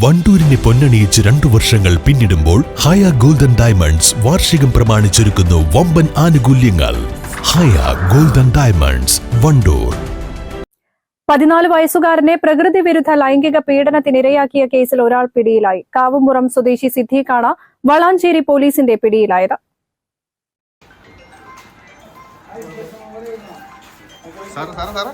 വണ്ടൂരിനെ പൊന്നണിയിച്ച് രണ്ടു വർഷങ്ങൾ പിന്നിടുമ്പോൾ ഹയ ഗോൾഡൻ ഡയമണ്ട്സ് വാർഷികം പ്രമാണിച്ചൊരുക്കുന്നു വമ്പൻ ആനുകൂല്യങ്ങൾ. Haya golden diamonds Wandoor. പതിനാല് വയസ്സുകാരനെ പ്രകൃതി വിരുദ്ധ ലൈംഗിക പീഡനത്തിനിരയാക്കിയ കേസിൽ ഒരാൾ പിടിയിലായി. കാവുംപുറം സ്വദേശി സിദ്ദീഖാണ് വളാഞ്ചേരി പോലീസിന്റെ പിടിയിലായത്. Sir sir sir.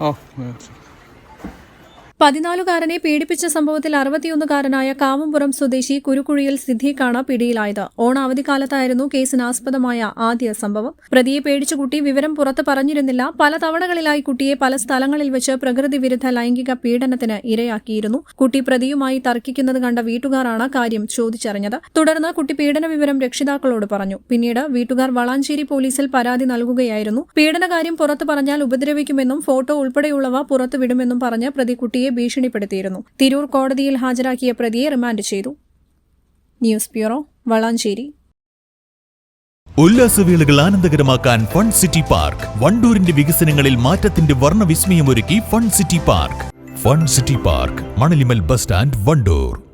Oh, yeah. പതിനാലുകാരനെ പീഡിപ്പിച്ച സംഭവത്തിൽ അറുപത്തിയൊന്നുകാരനായ കാവമ്പുറം സ്വദേശി കുരുക്കുഴിയിൽ സിദ്ദീഖാണ് പിടിയിലായത്. ഓണാവധിക്കാലത്തായിരുന്നു കേസിനാസ്പദമായ ആദ്യ സംഭവം. പ്രതിയെ പേടിച്ചു കുട്ടി വിവരം പുറത്ത് പറഞ്ഞിരുന്നില്ല. പല തവണകളിലായി കുട്ടിയെ പല സ്ഥലങ്ങളിൽ വെച്ച് പ്രകൃതി വിരുദ്ധ ലൈംഗിക പീഡനത്തിന് ഇരയാക്കിയിരുന്നു. കുട്ടി പ്രതിയുമായി തർക്കിക്കുന്നത് കണ്ട വീട്ടുകാരാണ് കാര്യം ചോദിച്ചറിഞ്ഞത്. തുടർന്ന് കുട്ടി പീഡന വിവരം രക്ഷിതാക്കളോട് പറഞ്ഞു. പിന്നീട് വീട്ടുകാർ വളാഞ്ചേരി പോലീസിൽ പരാതി നൽകുകയായിരുന്നു. പീഡനകാര്യം പുറത്തു പറഞ്ഞാൽ ഉപദ്രവിക്കുമെന്നും ഫോട്ടോ ഉൾപ്പെടെയുള്ളവ പുറത്തുവിടുമെന്നും പറഞ്ഞ് പ്രതി കുട്ടിയെ ഭീഷണിപ്പെടുത്തിയിരുന്നു. തിരൂർ കോടതിയിൽ ഹാജരാക്കിയ പ്രതിയെ റിമാൻഡ് ചെയ്തു. News bureau Valanchery. ഉല്ലാസവേളകൾ ആനന്ദകരമാക്കാൻ ഫൺ സിറ്റി പാർക്ക്. വണ്ടൂരിന്റെ വികസനങ്ങളിൽ മാറ്റത്തിന്റെ വർണവിസ്മയമൊരുക്കി fun city park. Fun city park Manalimal bus stand Wandoor.